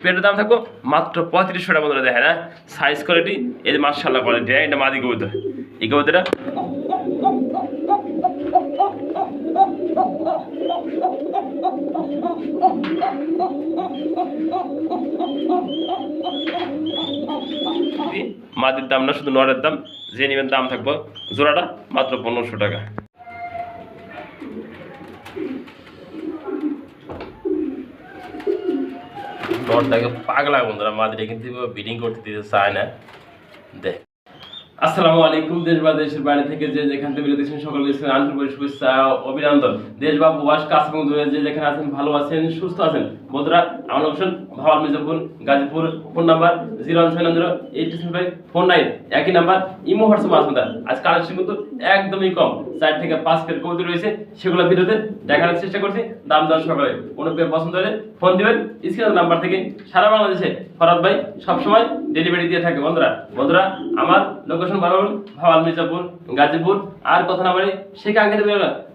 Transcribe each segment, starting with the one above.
পেটের দাম থাকব মাত্র পঁয়ত্রিশশো টাকা বন্ধুরা দেখেন হ্যাঁ? সাইজ কোয়ালিটি এই যে মার্শাল্লাহ কোয়ালিটি হ্যাঁ? এটা মাদি কবুতর এই কবুতরটা? মাদির দাম না, শুধু নরের দাম, যে নেবেন দাম থাকব জোড়াটা মাত্র পনেরোশো টাকা। নরটাকে পাগলা বন্ধুরা মাদিরে কিন্তু বিডিং করতে দিতে চায় না। দেখ আসসালামু আলাইকুম, দেশ বা দেশের বাইরে থেকে যে যেখান থেকে দেখছেন সকল দেশের আন্তরিক শুভেচ্ছা অভিনন্দন। দেশ বা প্রবাস, কাছে এবং যে যেখানে আছেন, ভালো আছেন, সুস্থ আছেন, বন্ধুরা, আমার location Bhawal Mirzapur, Gazipur, phone number zero one seven zero eight five four nine. একই নাম্বার, ইমো হোয়াটসঅ্যাপ আসবেন আজ কালেকশন কিন্তু একদমই কম। চার থেকে পাঁচ পের কবিতা রয়েছে, সেগুলো ভিডিওতে দেখানোর চেষ্টা করছি। দাম দর সকালে কোনো পেয়ে পছন্দ হলে ফোন দিবেন। স্ক্রিন নাম্বার থেকে সারা বাংলাদেশে ফরাদ ভাই সবসময় ডেলিভারি দিয়ে থাকে। বন্ধুরা বন্ধুরা, আমার লোকেশন বানাবুল ভাওয়াল মির্জাপুর, গাজীপুর, আর কথা না বলে সেখানে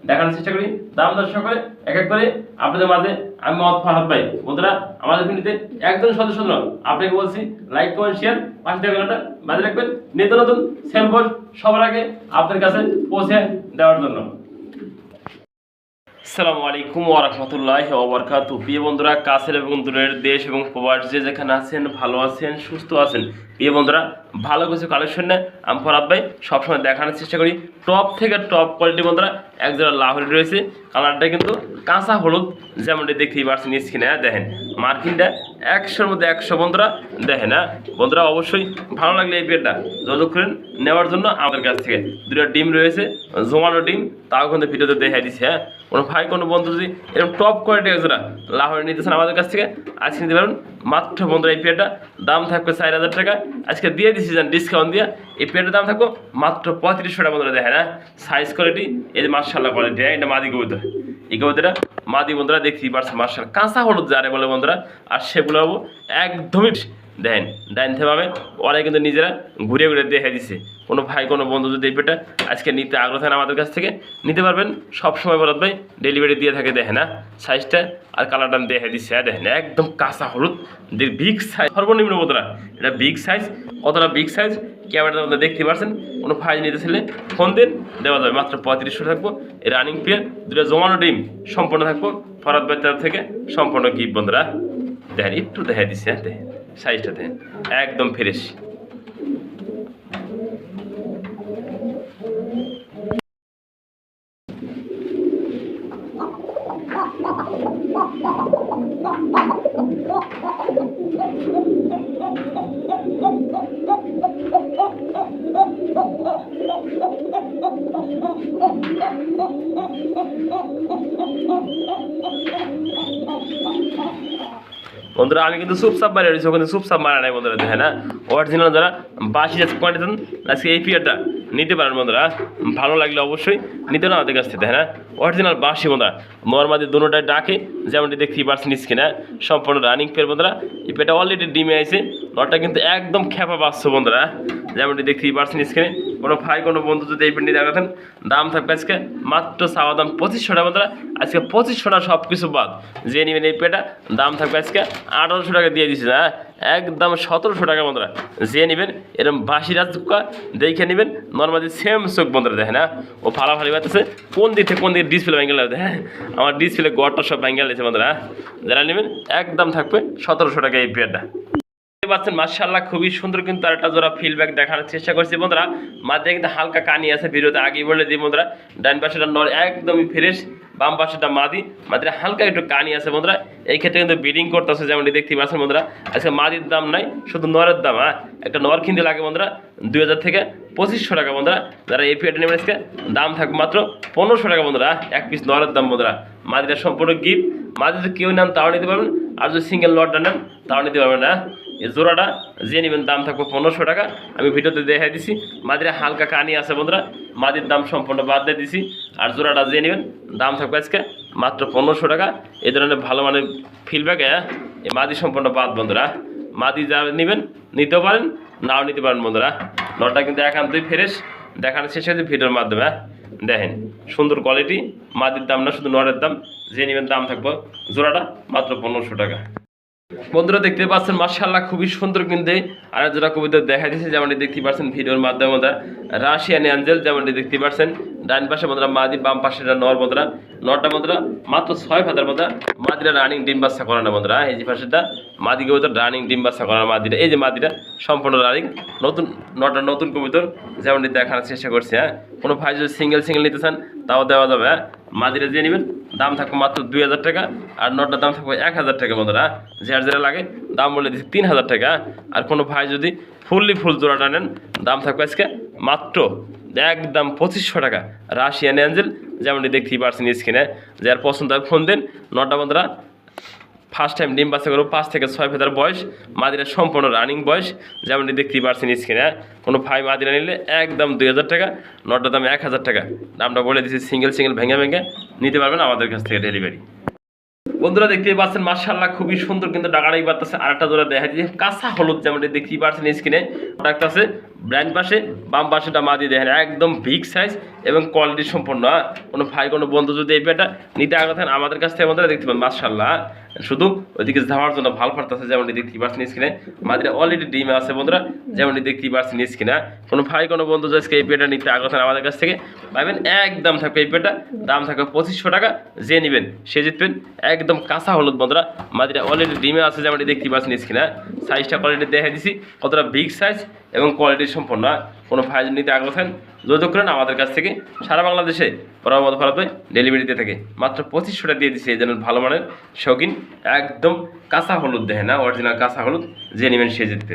দেখানোর চেষ্টা করি। দাম দর সকালে এক এক করে আপনাদের মাঝে আমি মত ফরহাদ ভাই। বন্ধুরা, আমাদের ভিডিওতে একজন সদস্য নয় আপনাকে বলছি লাইক কমেন্ট শেয়ার পাশে থাকা বাজে রাখবেন। নিত্য নতুন সেলফোন সবার আগে আপনার কাছে পৌঁছে দেওয়ার জন্য। আসসালামু আলাইকুম ওরহমতুল্লাহ ওবরকাত প্রিয় বন্ধুরা, কাছের এবং দূরের দেশ এবং প্রবাস যে যেখানে আছেন, ভালো আছেন, সুস্থ আছেন, প্রিয় বন্ধুরা, ভালো কিছু কালেকশন নেয় আমি ফরাব ভাই সবসময় দেখানোর চেষ্টা করি। টপ থেকে টপ কোয়ালিটি বন্ধুরা, এক জায়গায় লাহরি রয়েছে। কালারটা কিন্তু কাঁচা হলুদ, যেমনটি দেখতেই পারছেন স্ক্রিনে দেখেন। মার্কিনটা একশোর মধ্যে একশো বন্ধুরা দেখে না। বন্ধুরা, অবশ্যই ভালো লাগলে এই পেয়ারটা করেন নেওয়ার জন্য আমাদের কাছ থেকে। দুটো ডিম রয়েছে জোমানো ডিম, তাও কিন্তু ভিডিওতে দেখাই দিচ্ছে হ্যাঁ। কোনো ভাই, কোনো বন্ধু যদি এরকম টপ কোয়ালিটি একজোড়া লাহোরে নিতেছেন আমাদের কাছ থেকে, আজকে নিতে পারবেন। মাত্র বন্ধুরা, এই পেয়ারটা দাম থাকবে চার হাজার টাকা। আজকে দিয়ে দিচ্ছি যান ডিসকাউন্ট দিয়ে। এই পেয়ারটার দাম থাকব মাত্র পঁয়ত্রিশশো টাকা বন্ধুরা, দেখেন হ্যাঁ। সাইজ কোয়ালিটি এই যে মার্শাল্লাহ কোয়ালিটি হ্যাঁ এটা মাদি কবুতর। এই কবুতরটা মাদি বন্ধুরা দেখছি পারছেন মার্শাল কাঁচা হলুদ যারে বলে বন্ধুরা। আর সেগুলো একদমই দেন ডাইন থেভাবে ওরাই কিন্তু নিজেরা ঘুরে ঘুরে দেখে দিচ্ছে কোনো ভাই, কোনো বন্ধু যদি এই পেটা আজকে নিতে আগ্রহ থাকেন আমাদের কাছ থেকে, নিতে পারবেন। সব সময় ভাই ডেলিভারি দিয়ে থাকে, দেখে না। সাইজটা আর কালারটা আমি দেখে দিচ্ছে হ্যাঁ দেখেন একদম কাঁচা হলুদ বিগ সাইজ সর্বনিম্ন বন্ধুরা, এটা বিগ সাইজ কতটা বিগ সাইজ ক্যামেরাটা মধ্যে দেখতে পারছেন? কোনো ভাই নিতে ছেলে ফোন দিন, দেওয়া যাবে। মাত্র পঁয়ত্রিশশো থাকব। এই রানিং পেয়ার দুটো জমানো ডিম, সম্পূর্ণ থাকব। ফরাদ ভাই থেকে সম্পূর্ণ গিফট বন্ধুরা। দেখেন, একটু দেখা দিচ্ছে হ্যাঁ দেখেন। সাইজটা দেখেন। একদম ফ্রেশ বন্ধুরা আমি কিন্তু সুপসাপ মারি রয়েছি ওখানে সুপসাপ মারা নাই বন্ধুরা, দেখেন না অরিজিনাল যারা বাসি যাচ্ছে কোয়ালিটি আজকে এই পিয়ারটা নিতে পারেন বন্ধুরা। ভালো লাগলে অবশ্যই নিতে পারেন আমাদের কাছ থেকে হ্যাঁ? অরিজিনাল বাঁশি বন্ধুরা। নর্মাদি দুটোটাই ডাকে, যেমনটি দেখতেই পারছেন স্ক্রিনে সম্পূর্ণ রানিং পেয়ার বন্ধুরা। এই পেটা অলরেডি ডিমে আছে। নটটা কিন্তু একদম খেপা বাঁচছে বন্ধুরা, যেমনটি দেখতেই পারছেন স্ক্রিনে কোনো ভাই, কোনো বন্ধু যদি এই পেনটি দেখাতেন দাম থাকবে আজকে মাত্র চাওয়া দাম পঁচিশশো টাকা বন্ধুরা। আজকে পঁচিশশো টাকা সব কিছু বাদ। যে নেবেন এই পেটা, দাম থাকবে আজকে আঠারোশো টাকা দিয়ে দিচ্ছি হ্যাঁ? একদম সতেরোশো টাকা বন্ধুরা। যে নেবেন এরকম বাসি রাজুকা দেখে নেবেন, নর্মালি সেম চোখ বন্ধুরা দেখেন হ্যাঁ? ও ফালাফালি বাতাসে কোন দিক থেকে কোন দিকে ডিসপ্লে ভেঙে লাগবে হ্যাঁ? আমার ডিসপ্লে গড়টা সব ভেঙে গেছে বন্ধুরা হ্যাঁ? যারা নেবেন, একদম থাকবে সতেরোশো টাকা এই পেয়ারটা পাচ্ছেন মার্শাল্লাহ খুবই সুন্দর কিন্তু আর একটা জোড়া ফিডব্যাক দেখানোর চেষ্টা করছি বন্ধুরা। মাঝে কিন্তু হালকা কানি আছে, ভিডিওতে আগেই বলে দিই বন্ধুরা। ডান পাশেটা নর একদমই ফ্রেশ বাম পাশেটা মাদি, মাদির হালকা একটু কানি আছে বন্ধুরা। এই ক্ষেত্রে কিন্তু বিডিং করতেছে, যেমনটি দেখতে পাচ্ছেন বন্ধুরা। আজকে মাদির দাম নাই, শুধু নরের দাম হ্যাঁ? একটা নর কিনতে লাগে বন্ধুরা, দুই হাজার থেকে পঁচিশশো টাকা বন্ধুরা। যারা এই পিয়াটা নেবেন আজকে, দাম থাকবে মাত্র পনেরোশো টাকা বন্ধুরা এক পিস নরের দাম বন্ধুরা। মাদিটা সম্পূর্ণ গিফট মাদি যদি কেউ নেন তাও নিতে পারবেন, আর যদি সিঙ্গেল লটটা নেন, তাও নিতে পারবেন না এই জোড়াটা যে নেবেন দাম থাকবে পনেরোশো টাকা। আমি ভিডিওতে দেখাই দিছি, মাদিরা হালকা কানি আছে বন্ধুরা, মাদির দাম সম্পূর্ণ বাদ দিয়ে দিছি। আর জোড়াটা যে নেবেন, দাম থাকবে আজকে মাত্র পনেরোশো টাকা। এই ধরনের ভালো মানের ফিডব্যাক এই মাদি সম্পূর্ণ বাদ বন্ধুরা। মাদি যা নেবেন, নিতেও পারেন, নাও নিতে পারেন বন্ধুরা। নটা কিন্তু একান্তই ফ্রেশ দেখানো শেষ হয়েছে ভিডিওর মাধ্যমে হ্যাঁ? দেখেন, সুন্দর কোয়ালিটি মাদির দাম না, শুধু নরের দাম, যে নেবেন দাম থাকব জোড়াটা মাত্র পনেরোশো টাকা। বন্ধুরা দেখতে পাচ্ছেন মার্শাল্লাহ খুবই সুন্দর কিন্তু আর যারা কবিতা দেখা দিচ্ছে যেমনটি দেখতে পাচ্ছেন ভিডিওর মাধ্যমে বন্ধুরা, রাশিয়ান অ্যাঞ্জেল যেমনটি দেখতে পাচ্ছেন, ডান পাশে বন্ধুরা মাদি, বাম পাশে নর বন্ধুরা নটা বন্ধুরা মাত্র ছয় ফাদার বন্ধুরা, মাদিরা রানিং ডিম বাচ্চা করানো বন্ধুরা, এই যে পাশেটা মাদি কবিতর রানিং ডিম বাচ্চা করানো মাদিরা, এই যে মাদিরা সম্পূর্ণ রানিং নতুন, নটা নতুন কবিতর যেমনটি দেখানোর চেষ্টা করছে হ্যাঁ। কোনো ভাই যদি সিঙ্গেল সিঙ্গেল নিতে চান, তাও দেওয়া যাবে হ্যাঁ। মাদিরা দিয়ে নেবেন দাম থাকবে মাত্র দুই হাজার টাকা, আর নটার দাম থাকবে এক হাজার টাকা বন্ধুরা। যার যারা লাগে, দাম বলে দিচ্ছি তিন হাজার টাকা। আর কোনো ভাই যদি ফুললি ফুল জোড়াটা নেন, দাম থাকবে আজকে মাত্র একদম পঁচিশশো টাকা। রাশিয়ান অ্যাঞ্জেল, যেমনটি দেখতেই পারছেন স্ক্রিনে যার পছন্দ হয় ফোন দেন। নটা বন্ধুরা ফার্স্ট টাইম ডিম বাচ্চা করব পাঁচ থেকে ছয় ফেদার বয়স, মাদিরা সম্পূর্ণ রানিং বয়স, যেমনটি দেখতেই পারছেন স্ক্রিনে কোনো ভাই মাদিরা নিলে একদম দুই হাজার টাকা নটার দাম এক হাজার টাকা। দামটা বলে দিচ্ছি সিঙ্গেল সিঙ্গেল ভেঙে ভেঙে। নিতে পারবেন আমাদের কাছ থেকে ডেলিভারি বন্ধুরা, দেখতেই পাচ্ছেন মার্শাল্লাহ খুবই সুন্দর কিন্তু ডাকাটাই পারতেছে আরেকটা জোড়া দেখা যাচ্ছে কাঁচা হলুদ যেমনটি দেখতেই পাচ্ছেন স্ক্রিনে ডাকতেছে ব্র্যান্ড পাশে, বাম পাশেটা মা দিয়ে দেখেন, একদম বিগ সাইজ এবং কোয়ালিটি সম্পন্ন হ্যাঁ? কোনো ভাই, কোনো বন্ধু যদি এই পেটা নিতে আগে থাকেন আমাদের কাছ থেকে বন্ধুরা দেখতে পান মার্শাল্লাহ শুধু ওইদিকে যাওয়ার জন্য ভালো পারতেছে যেমনটি দেখতেই পাচ্ছেন স্ক্রিনে মাদিরা অলরেডি ডিমে আছে বন্ধুরা, যেমনটি দেখতেই পাচ্ছেন স্ক্রিনে কোনো ভাই, কোনো বন্ধু আজকে এই পেটা নিতে আগে থাকেন আমাদের কাছ থেকে পাবেন একদম থাকবে এই পেটা দাম থাকবে পঁচিশশো টাকা, যে নেবেন সে জিতবেন। একদম কাঁচা হলুদ বন্ধুরা মাদিরা অলরেডি ডিমে আছে যেমনটি দেখতেই পাচ্ছেন স্ক্রিনে সাইজটা কোয়ালিটি দেখে দিছি, কতটা বিগ সাইজ এবং কোয়ালিটি সম্পন্ন। কোনো ভাই নিতে আগ্রহ যোগাযোগ করেন আমাদের কাছ থেকে। সারা বাংলাদেশে পরামত ভারতে ডেলিভারি দিয়ে থাকে। মাত্র পঁচিশশোটা দিয়ে দিচ্ছি এই জন্য ভালো মানের শৌখিন, একদম কাঁচা হলুদ দেখে না? অরিজিনাল কাঁচা হলুদ, যে নেবেন সে জিতবে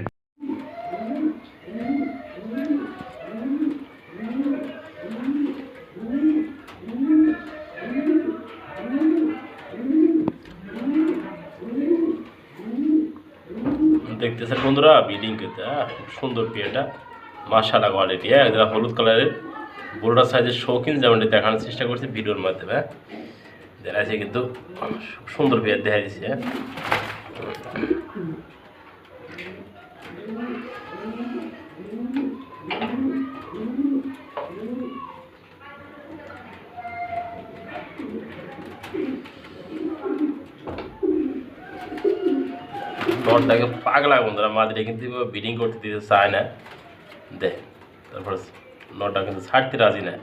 দেখতেছেন বন্ধুরা, বিল্ডিং করতে সুন্দর বিয়েটা মাসালা কোয়ালিটি হ্যাঁ? একদম হলুদ কালারের বড়টা সাইজের শৌখিন যেমনটি দেখানোর চেষ্টা করছি ভিডিওর মাধ্যমে হ্যাঁ? দেখা যাচ্ছে কিন্তু সুন্দর বিয়ে দেখা হ্যাঁ? নটটাকে পাগলা বন্ধুরা, মাদিরে কিন্তু বিডিং করতে দিতে চায় না। দেখ তারপর নটটা কিন্তু ছাড়তে রাজি না